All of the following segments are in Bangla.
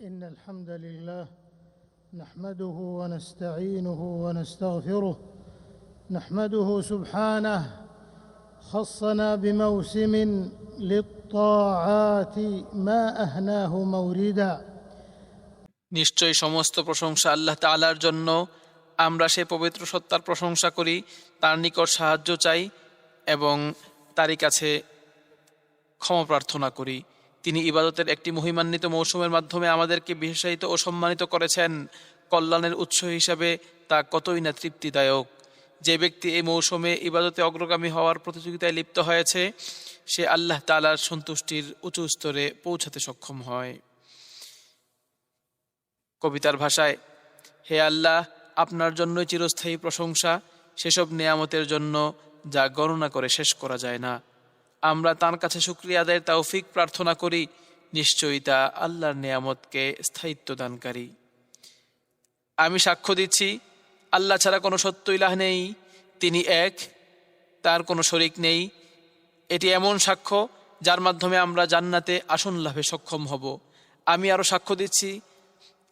إن الحمد لله نحمده ونستعينه ونستغفره نحمده سبحانه خصنا بموسم للطاعات ما أهناه موردا নিশ্চয়ই সমস্ত প্রশংসা আল্লাহ তাআলার জন্য আমরা সে পবিত্র সত্তার প্রশংসা করি তার নিকট সাহায্য চাই এবং তারই কাছে ক্ষমা প্রার্থনা করি তিনি ইবাদতের একটি মহিমান্বিত মৌসুমের মাধ্যমে আমাদেরকে বিশেষায়িত ও সম্মানিত করেছেন। কল্যাণের উৎস হিসাবে তা কতই না তৃপ্তিদায়ক। যে ব্যক্তি এই মৌসুমে ইবাদতে অগ্রগামী হওয়ার প্রতিযোগিতায় লিপ্ত হয়েছে, সে আল্লাহ তালার সন্তুষ্টির উঁচু স্তরে পৌঁছাতে সক্ষম হয়। কবিতার ভাষায়, হে আল্লাহ, আপনার জন্যই চিরস্থায়ী প্রশংসা, সেসব নেয়ামতের জন্য যা গণনা করে শেষ করা যায় না। আমরা তার কাছে শুক্রিয়া আদায়ের তৌফিক প্রার্থনা করি। নিশ্চয়ই তা আল্লাহর নেয়ামতকে স্থায়িত্ব দানকারী। আমি সাক্ষ্য দিচ্ছি, আল্লাহ ছাড়া কোনো সত্য ইলাহ নেই, তিনি এক, তার কোনো শরিক নেই। এটি এমন সাক্ষ্য যার মাধ্যমে আমরা জান্নাতে আসন লাভে সক্ষম হব। আমি আরও সাক্ষ্য দিচ্ছি,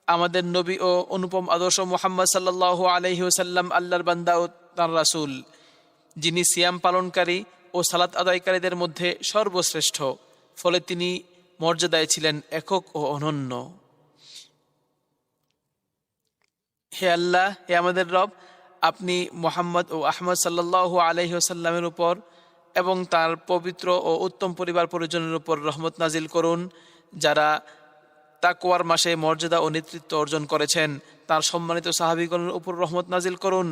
আমাদের নবী ও অনুপম আদর্শ মোহাম্মদ সাল্লাহ আলহি ওসাল্লাম আল্লাহর বান্দা ও তার রাসুল, যিনি সিয়াম পালনকারী ও সালাত আদায়কারীদের মধ্যে সর্বশ্রেষ্ঠ, ফলে তিনি মর্যাদায় ছিলেন একক ও অনন্য। হে আল্লাহ, হে আমাদের রব, আপনি মোহাম্মদ ও আহমদ সাল্লাহ আলহি ওসাল্লামের উপর এবং তার পবিত্র ও উত্তম পরিবার পরিজনের উপর রহমত নাজিল করুন, যারা তাকুয়ার মাসে মর্যাদা ও নেতৃত্ব অর্জন করেছেন। তার সম্মানিত সাহাবিগণের উপর রহমত নাজিল করুন,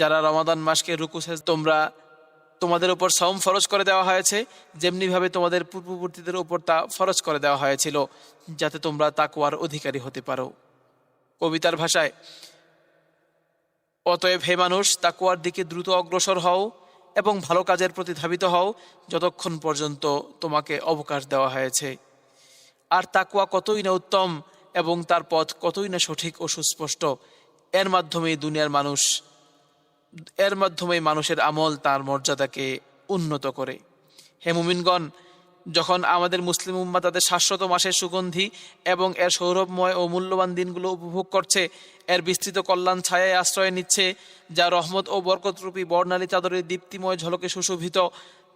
যারা রমাদান মাসকে রুকু সেজ তোমরা তোমাদের উপর সম ফরজ করে দেওয়া হয়েছে, যেমনিভাবে তোমাদের পূর্ববর্তীদের উপর তা ফরজ করে দেওয়া হয়েছিল, যাতে তোমরা তাকুয়ার অধিকারী হতে পারো। কবিতার ভাষায়, অতএব হে মানুষ তাকুয়ার দিকে দ্রুত অগ্রসর হও এবং ভালো কাজের প্রতি ধাবিত হও যতক্ষণ পর্যন্ত তোমাকে অবকাশ দেওয়া হয়েছে। আর তাকুয়া কতই না উত্তম এবং তার পথ কতই না সঠিক ও সুস্পষ্ট, এর মাধ্যমেই দুনিয়ার মানুষ এর মাধ্যমে মানুষের আমল তার মর্যাদাকে উন্নত করে। হেমুমিনগণ যখন আমাদের মুসলিম উম্মা তাদের শাশ্বত মাসের সুগন্ধি এবং এর সৌরভময় ও মূল্যবান দিনগুলো উপভোগ করছে, এর বিস্তৃত কল্যাণ ছায়ায় আশ্রয় নিচ্ছে, যা রহমত ও বরকতরূপী বর্ণালী চাদরের দীপ্তিময় ঝলকে সুশোভিত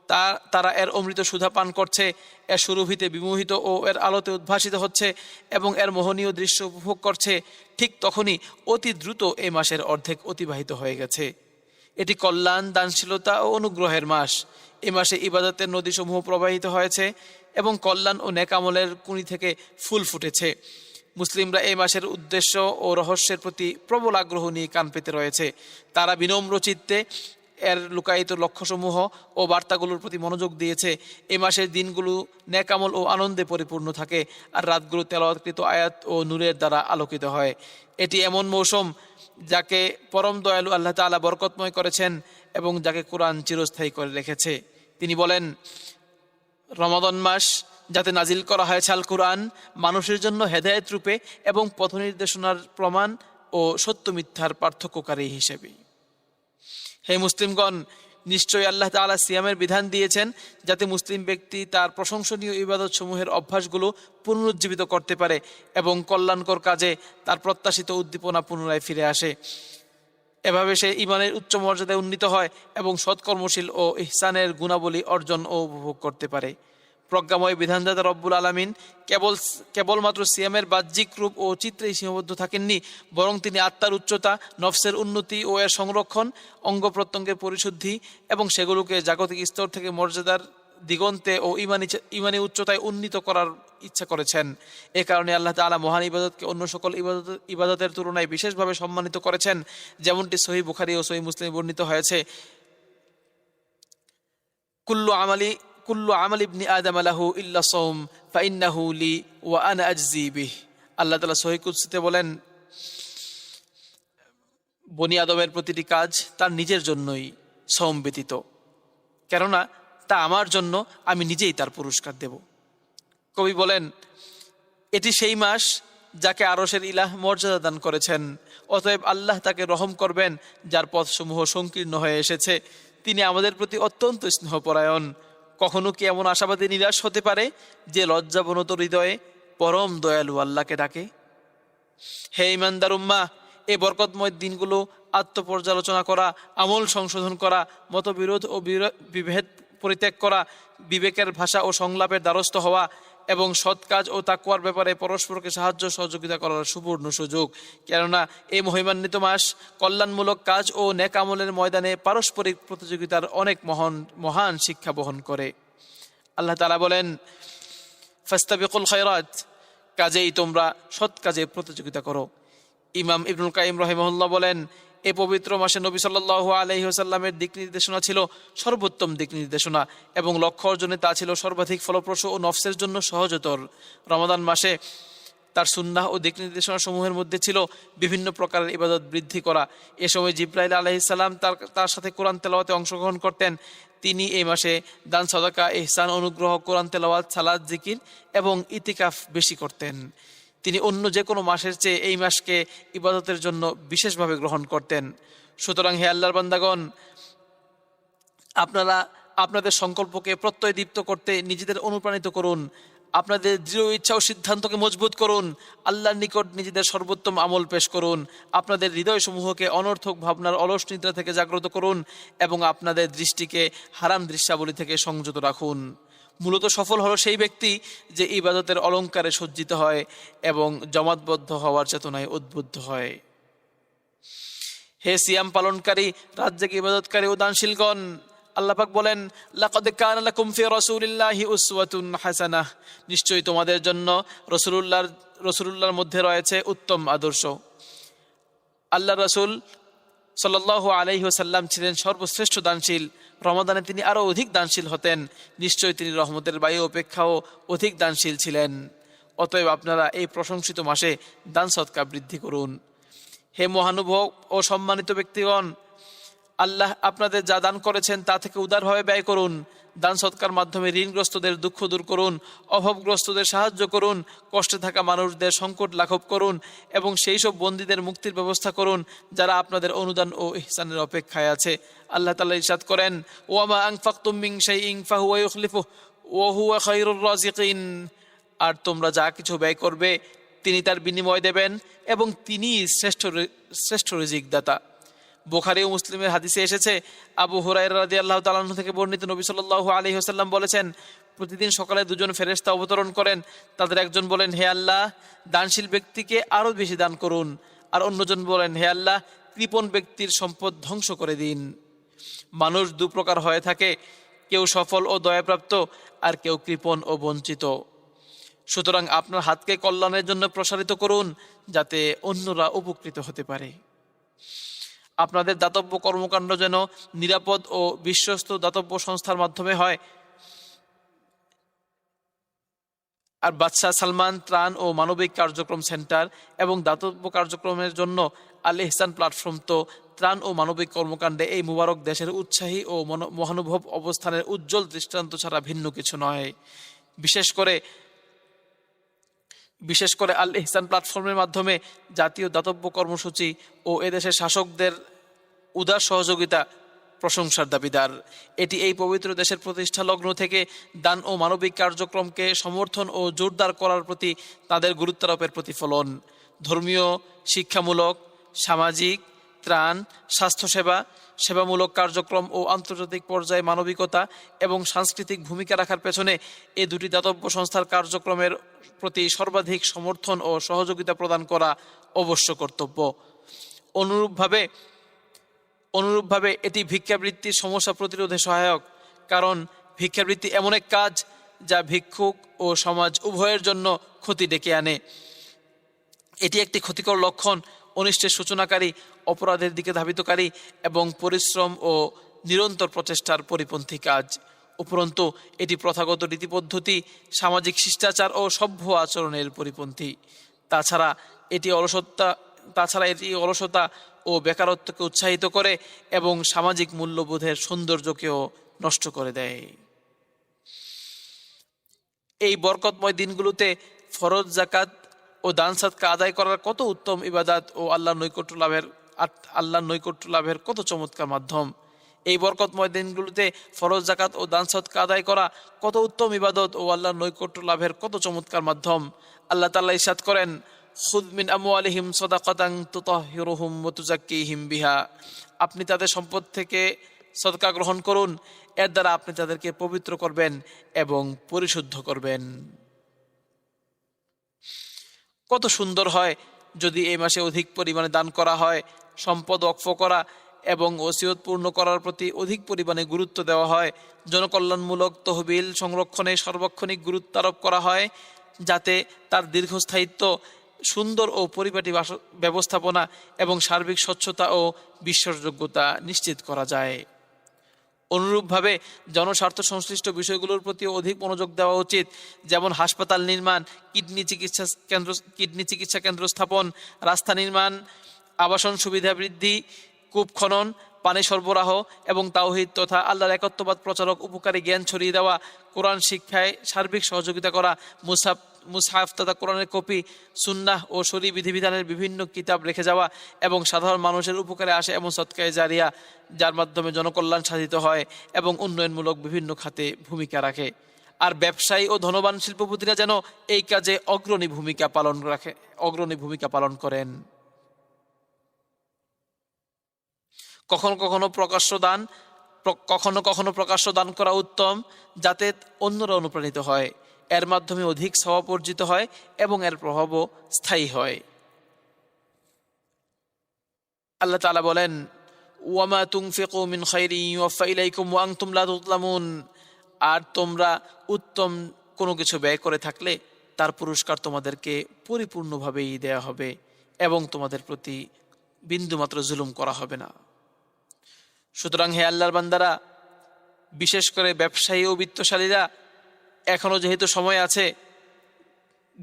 তা, তারা এর অমৃত সুধা পান করছে, এর সুরভিতে বিমোহিত ও এর আলোতে উদ্ভাসিত হচ্ছে এবং এর মোহনীয় দৃশ্য উপভোগ করছে, ঠিক তখনই অতি দ্রুত এই মাসের অর্ধেক অতিবাহিত হয়ে গেছে। এটি কল্যাণ, দানশীলতা ও অনুগ্রহের মাস। এ মাসে ইবাদতের নদীসমূহ প্রবাহিত হয়েছে এবং কল্যাণ ও নেকামলের কুনি থেকে ফুল ফুটেছে। মুসলিমরা এই মাসের উদ্দেশ্য ও রহস্যের প্রতি প্রবল আগ্রহ নিয়ে কান পেতে রয়েছে। তারা বিনম্র চিত্তে এর লুকায়িত লক্ষ্যসমূহ ও বার্তাগুলোর প্রতি মনোযোগ দিয়েছে। এ মাসের দিনগুলো ন্যাকামল ও আনন্দে পরিপূর্ণ থাকে আর রাতগুলো তেলাওয়াতকৃত আয়াত ও নূরের দ্বারা আলোকিত হয়। এটি এমন মৌসুম যাকে পরম দয়ালু আল্লাহ তাআলা বরকতময় করেছেন এবং যাকে কোরআন চিরস্থায়ী করে রেখেছে। তিনি বলেন, রমাদন মাস যাতে নাজিল করা হয়েছে আল কোরআন মানুষের জন্য হেদায়েত রূপে এবং পথ নির্দেশনার প্রমাণ ও সত্য মিথ্যার পার্থক্যকারী হিসেবে। হে মুসলিমগণ, নিশ্চয়ই আল্লাহ তালা সিয়ামের বিধান দিয়েছেন যাতে মুসলিম ব্যক্তি তার প্রশংসনীয় ইবাদত সমূহের অভ্যাসগুলো পুনরুজ্জীবিত করতে পারে এবং কল্যাণকর কাজে তার প্রত্যাশিত উদ্দীপনা পুনরায় ফিরে আসে। এভাবে সে ইমানের উচ্চ মর্যাদায় উন্নীত হয় এবং সৎকর্মশীল ও ইহসানের গুণাবলী অর্জন ও উপভোগ করতে পারে। প্রজ্ঞাময় বিধানদাতা রব্বুল আলমিন কেবল, কেবলমাত্র সিয়ামের বাহ্যিক রূপ ও চিত্রেই সীমাবদ্ধ থাকেননি, বরং তিনি আত্মার উচ্চতা, নফসের উন্নতি ও এর সংরক্ষণ, অঙ্গ প্রত্যঙ্গের পরিশুদ্ধি এবং সেগুলোকে জাগতিক স্তর থেকে মর্যাদার দিগন্তে ও ইমানি ইমানি উচ্চতায় উন্নীত করার ইচ্ছা করেছেন। এ কারণে আল্লাহ তাআলা মহান ইবাদতকে অন্য সকল ইবাদত, ইবাদতের তুলনায় বিশেষভাবে সম্মানিত করেছেন, যেমনটি সহি বুখারি ও সহি মুসলিম বর্ণিত হয়েছে। কুল্লু আমালি কুল্লু আমল ইবনি আদম আলাহু ইল্লা সৌম ফাইন্নাহু আল্লাহ তাআলা সহি কুদসিতে বলেন, বনি আদমের প্রতিটি কাজ তার নিজের জন্যই সৌম ব্যতীত। কেননা তা আমার জন্য, আমি নিজেই তার পুরস্কার দেব। কবি বলেন, এটি সেই মাস যাকে আরসের ইলাহ মর্যাদা দান করেছেন, অতএব আল্লাহ তাকে রহম করবেন, যার পথসমূহ সংকীর্ণ হয়ে এসেছে। তিনি আমাদের প্রতি অত্যন্ত স্নেহপরায়ণ। কখনো কি এমন আশাবাদী নিরাশ হতে পারে যে লজ্জাবনত হৃদয়ে পরম দয়ালু আল্লাহকে ডাকে? হে ইমানদার উম্মা, এ বরকতময় দিনগুলো আত্মপর্যালোচনা করা, আমল সংশোধন করা, মতবিরোধ ও বিভেদ পরিত্যাগ করা, বিবেকের ভাষা ও সংলাপের দ্বারস্থ হওয়া এবং সৎ কাজ ও তাকুয়ার ব্যাপারে পরস্পরকে সাহায্য সহযোগিতা করার সুবর্ণ সুযোগ। কেননা, এই মহিমান্বিত মাস কল্যাণমূলক কাজ ও নেকামলের ময়দানে পারস্পরিক প্রতিযোগিতার অনেক মহান মহান শিক্ষা বহন করে। আল্লাহ তালা বলেন, ফাস্তাবিকুল খয়রাত, কাজেই তোমরা সৎ কাজে প্রতিযোগিতা করো। ইমাম ইবনুল কাইম রহিমহুল্লাহ বলেন এ পবিত্র মাসে নবী সাল্লাহ আলহিহাসাল্লামের দিক নির্দেশনা ছিল সর্বোত্তম দিক নির্দেশনা এবং লক্ষ্য অর্জনে তা ছিল সর্বাধিক ফলপ্রসূ ও নফসের জন্য সহজতর। রমাদান মাসে তার সুন্নাহ ও দিক নির্দেশনা সমূহের মধ্যে ছিল বিভিন্ন প্রকারের ইবাদত বৃদ্ধি করা। এ সময় জিব্রাইল আলহিসাল্লাম তার তার সাথে কোরআন তেলাওয়াতে অংশগ্রহণ করতেন। তিনি এই মাসে দান, সদাকা, এহসান, অনুগ্রহ, কোরআন তেলাওয়াত সালাদ জিকির এবং ইতিকাফ বেশি করতেন। তিনি অন্য যে কোনো মাসের চেয়ে এই মাসকে ইবাদতের জন্য বিশেষভাবে গ্রহণ করতেন। সুতরাং হে আল্লাহর বান্দাগণ, আপনারা আপনাদের সংকল্পকে প্রত্যয় দীপ্ত করতে নিজেদের অনুপ্রাণিত করুন। আপনাদের দৃঢ় ইচ্ছা ও সিদ্ধান্তকে মজবুত করুন। আল্লাহর নিকট নিজেদের সর্বোত্তম আমল পেশ করুন। আপনাদের হৃদয়সমূহকে অনর্থক ভাবনার অলস নিদ্রা থেকে জাগ্রত করুন এবং আপনাদের দৃষ্টিকে হারাম দৃশ্যাবলী থেকে সংযত রাখুন। মূলত সফল হলো সেই ব্যক্তি যে ইবাদতের অলঙ্কারে সজ্জিত হয় এবং জমাতবদ্ধ হওয়ার চেতনায় উদ্বুদ্ধ হয়। হে সিয়াম পালনকারী, রাজ্যকে ইবাদতকারী ও দানশীলগণ আল্লাপাক বলেন, লাকাদ কান লাকুম ফি রাসূলিল্লাহি উসওয়াতুন হাসানাহ। নিশ্চয়ই তোমাদের জন্য রসুলুল্লাহর রসুলুল্লাহর মধ্যে রয়েছে উত্তম আদর্শ। আল্লাহ রসুল সাল্লাহ আলাইহি ওসাল্লাম ছিলেন সর্বশ্রেষ্ঠ দানশীল। রমাদানে তিনি আরও অধিক দানশীল হতেন। নিশ্চয়ই তিনি রহমতের বায়ু অপেক্ষাও অধিক দানশীল ছিলেন। অতএব আপনারা এই প্রশংসিত মাসে দান সৎকা বৃদ্ধি করুন। হে মহানুভব ও সম্মানিত ব্যক্তিগণ, আল্লাহ আপনাদের যা দান করেছেন তা থেকে উদারভাবে ব্যয় করুন। দান সৎকার মাধ্যমে ঋণগ্রস্তদের দুঃখ দূর করুন, অভাবগ্রস্তদের সাহায্য করুন, কষ্টে থাকা মানুষদের সংকট লাঘব করুন এবং সেই সব বন্দীদের মুক্তির ব্যবস্থা করুন যারা আপনাদের অনুদান ও ইহসানের অপেক্ষায় আছে। আল্লাহ তালা ইরশাদ করেন, ওয়ামা খায়রুর রাজিকিন আর তোমরা যা কিছু ব্যয় করবে, তিনি তার বিনিময় দেবেন এবং তিনি শ্রেষ্ঠ শ্রেষ্ঠ রিজিক দাতা বোখারি ও মুসলিমের হাদিসে এসেছে, আবু হুরাইরা রাদি আল্লাহ তালাহ থেকে বর্ণিত নবী সাল্লাহ আলী হোসাল্লাম বলেছেন, প্রতিদিন সকালে দুজন ফেরেস্তা অবতরণ করেন। তাদের একজন বলেন, হে আল্লাহ, দানশীল ব্যক্তিকে আরও বেশি দান করুন। আর অন্যজন বলেন, হে আল্লাহ, কৃপণ ব্যক্তির সম্পদ ধ্বংস করে দিন। মানুষ দু প্রকার হয়ে থাকে, কেউ সফল ও দয়াপ্রাপ্ত, আর কেউ কৃপণ ও বঞ্চিত। সুতরাং আপনার হাতকে কল্যাণের জন্য প্রসারিত করুন, যাতে অন্যরা উপকৃত হতে পারে। আপনাদের দাতব্য কর্মকাণ্ড যেন নিরাপদ ও বিশ্বস্ত দাতব্য সংস্থার মাধ্যমে হয়। আর বাদশাহ সালমান ত্রাণ ও মানবিক কার্যক্রম সেন্টার এবং দাতব্য কার্যক্রমের জন্য আল ইহসান প্ল্যাটফর্ম তো ত্রাণ ও মানবিক কর্মকাণ্ডে এই মুবারক দেশের উৎসাহী ও মহানুভব অবস্থানের উজ্জ্বল দৃষ্টান্ত ছাড়া ভিন্ন কিছু নয়। বিশেষ করে বিশেষ করে আল ইহসান প্ল্যাটফর্মের মাধ্যমে জাতীয় দাতব্য কর্মসূচি ও এদেশের শাসকদের উদার সহযোগিতা, প্রশংসার দাবিদার। এটি এই পবিত্র দেশের প্রতিষ্ঠা লগ্ন থেকে দান ও মানবিক কার্যক্রমকে সমর্থন ও জোরদার করার প্রতি তাদের গুরুত্বারোপের প্রতিফলন। ধর্মীয়, শিক্ষামূলক, সামাজিক, ত্রাণ, স্বাস্থ্যসেবা, সেবামূলক কার্যক্রম ও আন্তর্জাতিক পর্যায়ে মানবিকতা এবং সাংস্কৃতিক ভূমিকা রাখার পেছনে এ দুটি দাতব্য সংস্থার কার্যক্রমের প্রতি সর্বাধিক সমর্থন ও সহযোগিতা প্রদান করা অবশ্য কর্তব্য। অনুরূপভাবে অনুরূপভাবে এটি ভিক্ষাবৃত্তির সমস্যা প্রতিরোধে সহায়ক, কারণ ভিক্ষাবৃত্তি এমন এক কাজ যা ভিক্ষুক ও সমাজ উভয়ের জন্য ক্ষতি ডেকে আনে। এটি একটি ক্ষতিকর লক্ষণ, অনিষ্টের সূচনাকারী, অপরাধের দিকে ধাবিতকারী এবং পরিশ্রম ও নিরন্তর প্রচেষ্টার পরিপন্থী কাজ। উপরন্তু, এটি প্রথাগত রীতিপদ্ধতি, সামাজিক শিষ্টাচার ও সভ্য আচরণের পরিপন্থী। তাছাড়া এটি অলসত্তা তাছাড়া এটি অলসতা ও বেকারত্বকে উৎসাহিত করে এবং সামাজিক মূল্যবোধের সৌন্দর্যকেও নষ্ট করে দেয়। এই বরকতময় দিনগুলোতে ফরজ জাকাত ও দান সাদকা আদায় করার কত উত্তম ইবাদাত ও আল্লাহ নৈকট্য লাভের আল্লাহ নৈকট্য লাভের কত চমৎকার মাধ্যম। এই বরকতময় দিনগুলোতে ফরজ জাকাত ও দান সৎকা আদায় করা কত উত্তম ইবাদত ও আল্লাহর নৈকট্য লাভের কত চমৎকার মাধ্যম। আল্লাহ তাল্লাহ ইসাদ করেন খুদ মিন আমওয়ালিহিম সাদাকাতাং তুতাহহিরুহুম ওয়া তুযাক্কিহিম বিহা। আপনি তাদের সম্পদ থেকে সদকা গ্রহণ করুন। এর দ্বারা আপনি তাদেরকে পবিত্র করবেন এবং পরিশুদ্ধ করবেন। কত সুন্দর হয় যদি এই মাসে অধিক পরিমাণে দান করা হয়, সম্পদ অক্ষ করা এবং ওসিয়ত পূর্ণ করার প্রতি অধিক পরিমাণে গুরুত্ব দেওয়া হয়। জনকল্যাণমূলক তহবিল সংরক্ষণে সার্বক্ষণিক গুরুত্ব আরোপ করা হয় যাতে তার দীর্ঘস্থায়িত্ব সুন্দর ও পরিপাটি বাস- ব্যবস্থাপনা এবং সার্বিক স্বচ্ছতা ও বিশ্বাসযোগ্যতা নিশ্চিত করা যায়। অনুরূপভাবে জনস্বার্থ সংশ্লিষ্ট বিষয়গুলোর প্রতি অধিক মনোযোগ দেওয়া উচিত, যেমন হাসপাতাল নির্মাণ, কিডনি চিকিৎসা কেন্দ্র, কিডনি চিকিৎসা কেন্দ্র স্থাপন, রাস্তা নির্মাণ, আবাসন সুবিধা বৃদ্ধি, কূপ খনন, পানি সরবরাহ এবং তাওহিদ তথা আল্লাহর একত্ববাদ প্রচারক উপকারী জ্ঞান ছড়িয়ে দেওয়া, কোরআন শিক্ষায় সার্বিক সহযোগিতা করা, মুসাফ মুসাফ তথা কোরআনের কপি, সুন্নাহ ও শরী বিধিবিধানের বিভিন্ন কিতাব রেখে যাওয়া এবং সাধারণ মানুষের উপকারে আসে এবং সৎকায় জারিয়া, যার মাধ্যমে জনকল্যাণ সাধিত হয় এবং উন্নয়নমূলক বিভিন্ন খাতে ভূমিকা রাখে। আর ব্যবসায়ী ও ধনবান শিল্পপতিরা যেন এই কাজে অগ্রণী ভূমিকা পালন রাখে, অগ্রণী ভূমিকা পালন করেন। কখনো কখনো প্রকাশ্য দান কখনো কখনো প্রকাশ্য দান করা উত্তম, যাতে অন্যরা অনুপ্রাণিত হয়। এর মাধ্যমে অধিক স্বভাব অর্জিত হয় এবং এর প্রভাবও স্থায়ী হয়। আল্লাহ তালা বলেন, ওয়ামা তুনফিকু মিন খাইরি ইউওয়াফা ইলাইকুম ওয়া আনতুম লা আর তোমরা উত্তম কোনো কিছু ব্যয় করে থাকলে তার পুরস্কার তোমাদেরকে পরিপূর্ণভাবেই দেয়া হবে এবং তোমাদের প্রতি বিন্দুমাত্র জুলুম করা হবে না। সুতরাং হে আল্লাহর বান্দারা, বিশেষ করে ব্যবসায়ী ও বিত্তশালীরা এখনও যেহেতু সময় আছে,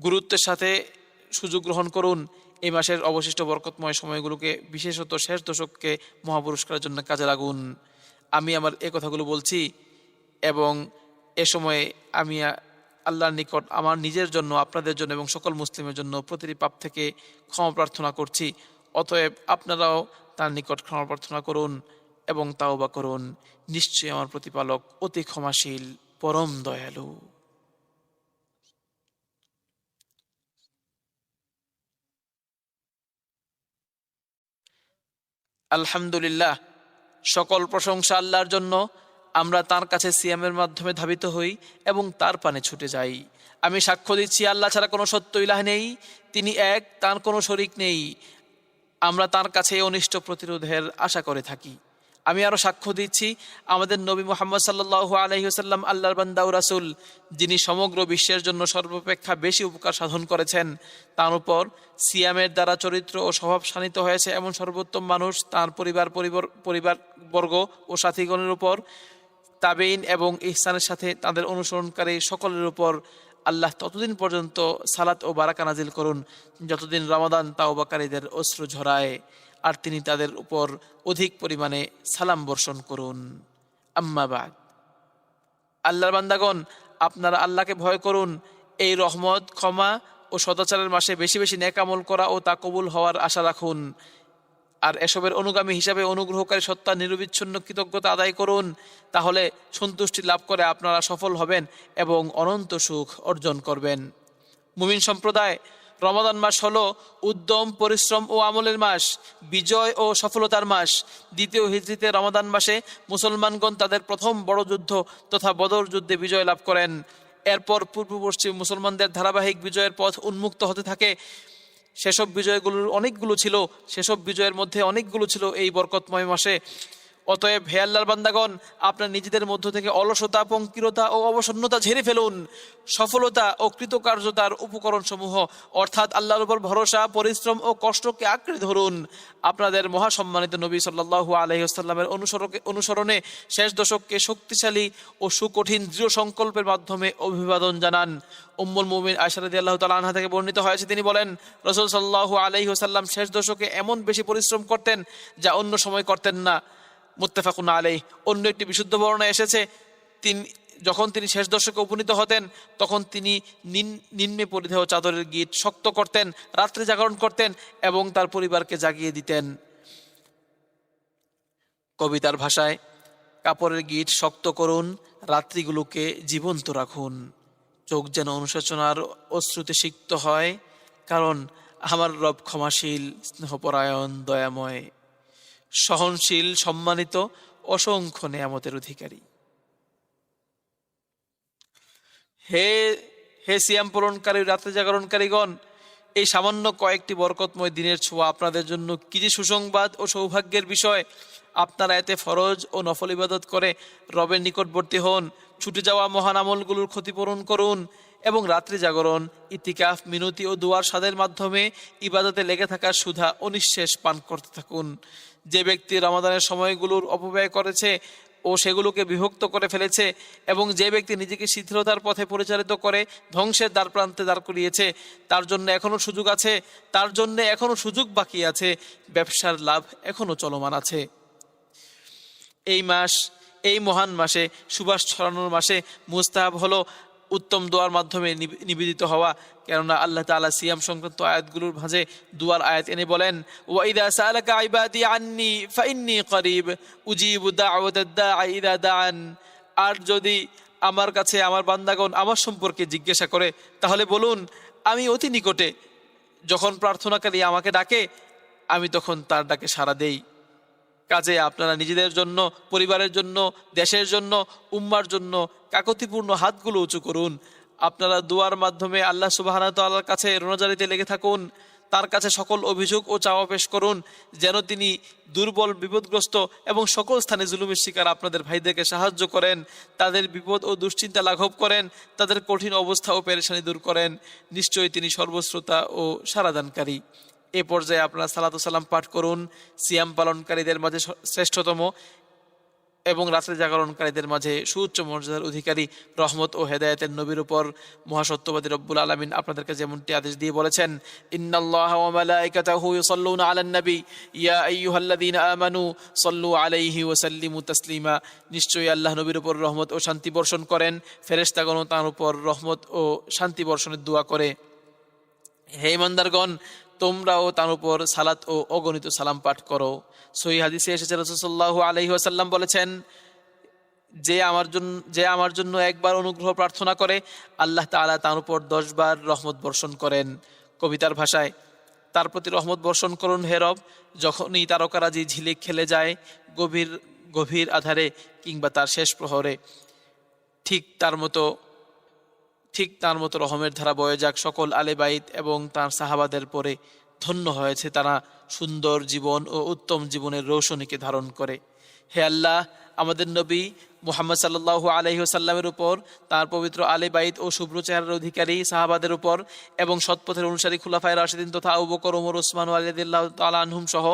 গুরুত্বের সাথে সুযোগ গ্রহণ করুন। এই মাসের অবশিষ্ট বরকতময় সময়গুলোকে, বিশেষত শেষ দশককে মহাপুরস্কারের জন্য কাজে লাগুন। আমি আমার এ কথাগুলো বলছি এবং এ সময়ে আমি আল্লাহর নিকট আমার নিজের জন্য, আপনাদের জন্য এবং সকল মুসলিমের জন্য প্রতিটি পাপ থেকে ক্ষমা প্রার্থনা করছি। অতএব আপনারাও তার নিকট ক্ষমা প্রার্থনা করুন এবং তাওবা করুন। নিশ্চয়ই আমার প্রতিপালক অতি ক্ষমাশীল। পরম দয়ালু। আলহামদুলিল্লাহ, সকল প্রশংসা আল্লাহর জন্য। আমরা তার কাছে সিয়ামের মাধ্যমে ধাবিত হই এবং তার পানে ছুটে যাই। আমি সাক্ষ্য দিচ্ছি, আল্লাহ ছাড়া কোনো সত্য ইলাহ নেই। তিনি এক, তার কোনো শরিক নেই। আমরা তার কাছে অনিষ্ট প্রতিরোধের আশা করে থাকি। আমি আরও সাক্ষ্য দিচ্ছি, আমাদের নবী মোহাম্মদ সাল্লাহ আলহিহাল্লাম আল্লাহর বান্দা ও রাসুল, যিনি সমগ্র বিশ্বের জন্য সর্বাপেক্ষা বেশি উপকার সাধন করেছেন, তার উপর সিয়ামের দ্বারা চরিত্র ও স্বভাব শানিত হয়েছে এমন সর্বোত্তম মানুষ তার পরিবার পরিবার, পরিবারবর্গ ও সাথীগণের উপর তাবেইন এবং ইহসানের সাথে তাদের অনুসরণকারী সকলের উপর আল্লাহ ততদিন পর্যন্ত সালাত ও বারাকা নাজিল করুন, যতদিন রমাদান তাওবাকারীদের অশ্রু ঝরায়। আর তিনি তাদের উপর অধিক পরিমাণে সালাম বর্ষণ করুন। আম্মাবাদ আল্লাহর বান্দাগণ, আপনারা আল্লাহকে ভয় করুন। এই রহমত, ক্ষমা ও সদাচারের মাসে বেশি বেশি নেকামল করা ও তা কবুল হওয়ার আশা রাখুন। আর এসবের অনুগামী হিসাবে অনুগ্রহকারী সত্তা, নিরবিচ্ছিন্ন কৃতজ্ঞতা আদায় করুন। তাহলে সন্তুষ্টি লাভ করে আপনারা সফল হবেন এবং অনন্ত সুখ অর্জন করবেন। মুমিন সম্প্রদায় রমাদান মাস হলো উদ্যম, পরিশ্রম ও আমলের মাস, বিজয় ও সফলতার মাস। দ্বিতীয় হিজড়িতে রমাদান মাসে মুসলমানগণ তাদের প্রথম বড় যুদ্ধ তথা বদর যুদ্ধে বিজয় লাভ করেন। এরপর পূর্ব পশ্চিম মুসলমানদের ধারাবাহিক বিজয়ের পথ উন্মুক্ত হতে থাকে। সেসব বিজয়গুলোর অনেকগুলো ছিল, সেসব বিজয়ের মধ্যে অনেকগুলো ছিল এই বরকতময় মাসে। অতএব হে আল্লাহর বান্দাগণ, আপনার নিজেদের মধ্য থেকে অলসতা পঙ্কিরতা ও অবসন্নতা ঝেড়ে ফেলুন। সফলতা ও কৃতকার্যতার উপকরণ সমূহ অর্থাৎ আল্লাহর উপর ভরসা, পরিশ্রম ও কষ্টকে আঁকড়ে ধরুন। আপনাদের মহাসম্মানিত নবী সাল্লাহু আলহিহাস্লামের অনুসরকে, অনুসরণে শেষ দশককে শক্তিশালী ও সুকঠিন দৃঢ় সংকল্পের মাধ্যমে অভিবাদন জানান। উম্মুল মুমিন আশারদি আল্লাহ তালা আনহা থেকে বর্ণিত হয়েছে, তিনি বলেন, রসুল সাল্লাহু আলহিহাসাল্লাম শেষ দশকে এমন বেশি পরিশ্রম করতেন যা অন্য সময় করতেন না। মুত্তেফাকুন আলাই অন্য একটি বিশুদ্ধ বর্ণনা এসেছে, তিনি যখন তিনি শেষ দর্শকে উপনীত হতেন, তখন তিনি নিম্নে পরিধেয় চাদরের গীত শক্ত করতেন, রাত্রে জাগরণ করতেন এবং তার পরিবারকে জাগিয়ে দিতেন। কবিতার ভাষায়, কাপড়ের গিট শক্ত করুন, রাত্রিগুলোকে জীবন্ত রাখুন। চোখ যেন অনুশোচনার অশ্রুতে সিক্ত হয়, কারণ আমার রব ক্ষমাশীল, স্নেহপরায়ণ, দয়াময়। সহনশীল, সম্মানিত, অসংখ্য নেয়ামতের অধিকারী। হে হে সিয়াম পূরণকারী, রাত্রে জাগরণকারীগণ, এই সামান্য কয়েকটি বরকতময় দিনের ছোঁয়া আপনাদের জন্য কি যে সুসংবাদ ও সৌভাগ্যের বিষয়, আপনারা এতে ফরজ ও নফল ইবাদত করে রবের নিকটবর্তী হন, ছুটে যাওয়া মহান আমলগুলোর ক্ষতিপূরণ করুন এবং রাত্রি জাগরণ, ইতিকাফ, মিনতি ও দুয়ার স্বাদের মাধ্যমে ইবাদতে লেগে থাকার সুধা অনিঃশেষ পান করতে থাকুন। যে ব্যক্তি রমাদানের সময়গুলোর অপব্যয় করেছে ও সেগুলোকে বিভক্ত করে ফেলেছে এবং যে ব্যক্তি নিজেকে শিথিলতার পথে পরিচালিত করে ধ্বংসের দ্বার প্রান্তে দাঁড় করিয়েছে, তার জন্য এখনও সুযোগ আছে, তার জন্য এখনও সুযোগ বাকি আছে, ব্যবসার লাভ এখনও চলমান আছে। এই মাস, এই মহান মাসে, সুবাস ছড়ানোর মাসে মুস্তাহাব হলো উত্তম দোয়ার মাধ্যমে নিবেদিত হওয়া। কেননা আল্লাহ তাআলা সিয়াম সংক্রান্ত আয়াতগুলোর মাঝে দুয়ার আয়াত এনে বলেন ওয়াইদা আন্নি ফাইন্নি ইদা দাআন। আর যদি আমার কাছে আমার বান্দাগণ আমার সম্পর্কে জিজ্ঞাসা করে, তাহলে বলুন, আমি অতি নিকটে যখন প্রার্থনাকারী আমাকে ডাকে, আমি তখন তার ডাকে সাড়া দেই। কাজে আপনারা নিজেদের জন্য, পরিবারের জন্য, দেশের জন্য, উম্মার জন্য কাকতিপূর্ণ হাতগুলো উঁচু করুন। আপনারা দুয়ার মাধ্যমে আল্লাহ সুবাহানা তাল্লার কাছে রোনাজারিতে লেগে থাকুন। তার কাছে সকল অভিযোগ ও চাওয়া পেশ করুন, যেন তিনি দুর্বল, বিপদগ্রস্ত এবং সকল স্থানে জুলুমের শিকার আপনাদের ভাইদেরকে সাহায্য করেন, তাদের বিপদ ও দুশ্চিন্তা লাঘব করেন, তাদের কঠিন অবস্থা ও পেরেশানি দূর করেন। নিশ্চয়ই তিনি সর্বশ্রোতা ও সারাদানকারী এ পর্যায়ে আপনারা সালাম পাঠ করুন। সিয়াম পালনকারীদের মাঝে শ্রেষ্ঠতম এবং রাত্রে জাগরণকারীদের মাঝে সুউচ্চ মর্যাদার অধিকারী, রহমত ও হেদায়েতের নবীর উপর মহাসত্যবাদী রব্বুল আলামিন আপনাদেরকে যেমনটি আদেশ দিয়ে বলেছেন, ইন্নাল্লাহা ইয়া আলাইহি তাসলিমা। নিশ্চয়ই আল্লাহ নবীর উপর রহমত ও শান্তি বর্ষণ করেন। ফেরেশতাগণও তার উপর রহমত ও শান্তি বর্ষণের দোয়া করে। হে ইমানদারগণ তোমরাও তার উপর সালাত ও অগণিত সালাম পাঠ করো। সই হাদিসে এসেছে রসুল্লাহ আলহি আসাল্লাম বলেছেন, যে আমার জন্য যে আমার জন্য একবার অনুগ্রহ প্রার্থনা করে, আল্লাহ তাআলা তার উপর দশবার রহমত বর্ষণ করেন। কবিতার ভাষায়, তার প্রতি রহমত বর্ষণ করুন হেরব যখনই তারকারাজি ঝিলিক খেলে যায়, গভীর গভীর আধারে কিংবা তার শেষ প্রহরে, ঠিক তার মতো ঠিক তার মতো রহমের ধারা বয়ে যাক সকল আলেবাইত এবং তার সাহাবাদের পরে ধন্য হয়েছে তারা সুন্দর জীবন ও উত্তম জীবনের রৌশনীকে ধারণ করে। হে আল্লাহ, আমাদের নবী মুহাম্মদ সাল্লাহ আলহিহসাল্লামের উপর, তার পবিত্র আলে ও শুভ্র চেহারার অধিকারী সাহাবাদের উপর এবং সৎপথের অনুসারী খুলাফায় রাশিদিন তথা আবু বকর, ওমর, ওসমান আলিদুল্লাহ তালা আনহুম সহ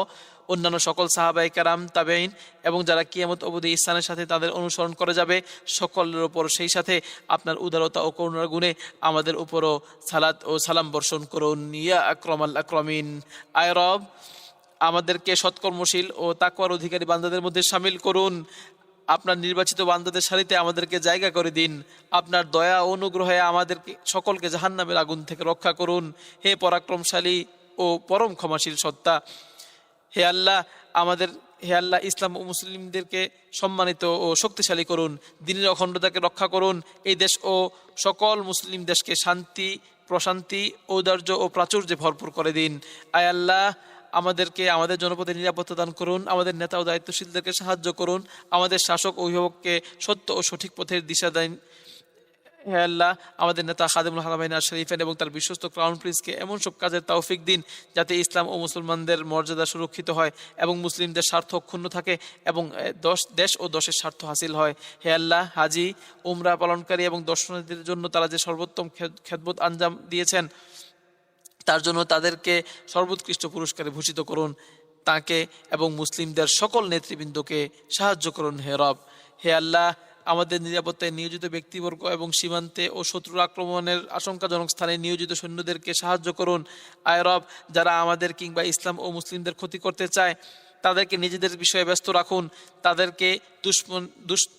অন্যান্য সকল সাহাবাই কারাম তাবেইন এবং যারা কিয়ামত অবধি ইসলামের সাথে তাদের অনুসরণ করে যাবে, সকলের ওপর সেই সাথে আপনার উদারতা ও করুণার গুণে আমাদের উপরও সালাত ও সালাম বর্ষণ করুন। ইয়া আকরম আকরমিন। আয় রব, আমাদেরকে সৎকর্মশীল ও তাকওয়ার অধিকারী বান্দাদের মধ্যে সামিল করুন। আপনার নির্বাচিত বান্দাদের সারিতে আমাদেরকে জায়গা করে দিন। আপনার দয়া অনুগ্রহে আমাদেরকে, সকলকে জাহান্নামের আগুন থেকে রক্ষা করুন। হে পরাক্রমশালী ও পরম ক্ষমাশীল সত্তা হে আল্লাহ, আমাদের হে আল্লাহ, ইসলাম ও মুসলিমদেরকে সম্মানিত ও শক্তিশালী করুন, দিনের অখণ্ডতাকে রক্ষা করুন, এই দেশ ও সকল মুসলিম দেশকে শান্তি, প্রশান্তি, ঔদার্য ও প্রাচুর্যে ভরপুর করে দিন। আয় আল্লাহ, আমাদেরকে, আমাদের জনপদে নিরাপত্তা দান করুন, আমাদের নেতা ও দায়িত্বশীলদেরকে সাহায্য করুন, আমাদের শাসক অভিভাবককে সত্য ও সঠিক পথের দিশা দেন হে আল্লাহ, আমাদের নেতা খাদেমুল হারামাইন আর শরীফেন এবং তার বিশ্বস্ত ক্রাউন প্রিন্সকে এমন সব কাজের তৌফিক দিন যাতে ইসলাম ও মুসলমানদের মর্যাদা সুরক্ষিত হয় এবং মুসলিমদের স্বার্থ অক্ষুণ্ণ থাকে এবং দশ, দেশ ও দশের স্বার্থ হাসিল হয়। হে আল্লাহ, হাজি, উমরা পালনকারী এবং দর্শনার্থীদের জন্য তারা যে সর্বোত্তম খেদ- খেদমত আঞ্জাম দিয়েছেন, তার জন্য তাদেরকে সর্বোৎকৃষ্ট পুরস্কারে ভূষিত করুন। তাকে এবং মুসলিমদের সকল নেতৃবৃন্দকে সাহায্য করুন হে রব। হে আল্লাহ আমাদের নিরাপত্তায় নিয়োজিত ব্যক্তিবর্গ এবং সীমান্তে ও শত্রুর আক্রমণের আশঙ্কাজনক স্থানে নিয়োজিত সৈন্যদেরকে সাহায্য করুন। আয়রব, যারা আমাদের কিংবা ইসলাম ও মুসলিমদের ক্ষতি করতে চায় তাদেরকে নিজেদের বিষয়ে ব্যস্ত রাখুন, তাদেরকে দুশ্মন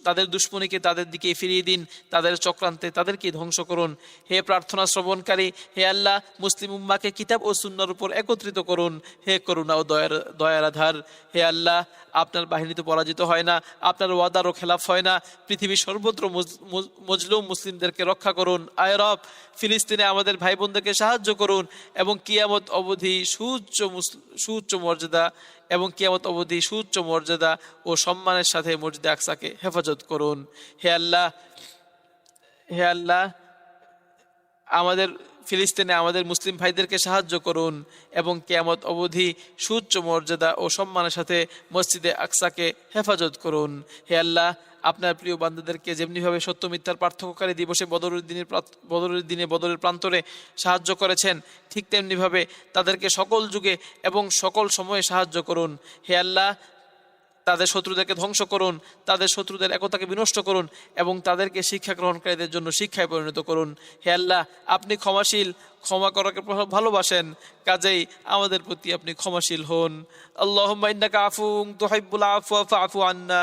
তাদের দুশ্মনীকে তাদের দিকে ফিরিয়ে দিন, তাদের চক্রান্তে তাদেরকে ধ্বংস করুন। হে প্রার্থনা শ্রবণকারী, হে আল্লাহ, মুসলিম উম্মাকে কিতাব ও সুন্নার উপর একত্রিত করুন। হে করুণা ও দয়ার দয়ার আধার। হে আল্লাহ, আপনার বাহিনী তো পরাজিত হয় না, আপনার ওয়াদারও খেলাফ হয় না। পৃথিবীর সর্বত্র মুজ- মুজ- মজলুম মুসলিমদেরকে রক্ষা করুন। আয়রব ফিলিস্তিনে আমাদের ভাই বোনদেরকে সাহায্য করুন এবং কিয়ামত অবধি সুউচ্চ মুস- সুউচ্চ মর্যাদা এবং কিয়ামত অবধি সুচ্চ মর্যাদা ও সম্মানের সাথে মসজিদে আকসাকে হেফাজত করুন। হে আল্লাহ হে আল্লাহ, আমাদের ফিলিস্তিনে আমাদের মুসলিম ভাইদেরকে সাহায্য করুন এবং কেয়ামত অবধি সুচ্চ মর্যাদা ও সম্মানের সাথে মসজিদে আকসাকে হেফাজত করুন। হে আল্লাহ আপনার প্রিয় বান্ধবদেরকে যেমনিভাবে সত্য মিথ্যার পার্থক্যকারী দিবসে বদরের দিনের বদরের দিনে বদরের প্রান্তরে সাহায্য করেছেন, ঠিক তেমনিভাবে তাদেরকে সকল যুগে এবং সকল সময়ে সাহায্য করুন। হে আল্লাহ, তাদের শত্রুদেরকে ধ্বংস করুন, তাদের শত্রুদের একতাকে বিনষ্ট করুন এবং তাদেরকে শিক্ষা গ্রহণকারীদের জন্য শিক্ষায় পরিণত করুন। হে আল্লাহ, আপনি ক্ষমাশীল, ক্ষমা করাকে ভালোবাসেন, কাজেই আমাদের প্রতি আপনি ক্ষমাশীল হন। আল্লাহ আফুং তুহিব্বুল আফওয়া ফাআফু আন্না।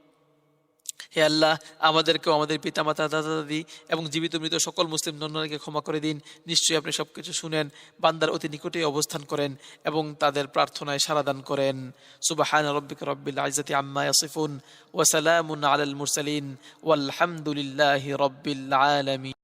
হে আল্লাহ, আমাদেরকেও আমাদের পিতা মাতা দাদা দাদি এবং জীবিত মৃত সকল মুসলিম নন্নারীকে ক্ষমা করে দিন। নিশ্চয়ই আপনি সবকিছু শুনেন, বান্দার অতি নিকটেই অবস্থান করেন এবং তাদের প্রার্থনায় সারাদান করেন। সুবাহান রব্বিক রব্বিল আজাতি আম্মা ইয়াসিফুন, ওয়া সালামুন আলাল মুরসালিন, ওয়ালহামদুলিল্লাহি রব্বিল আলামিন।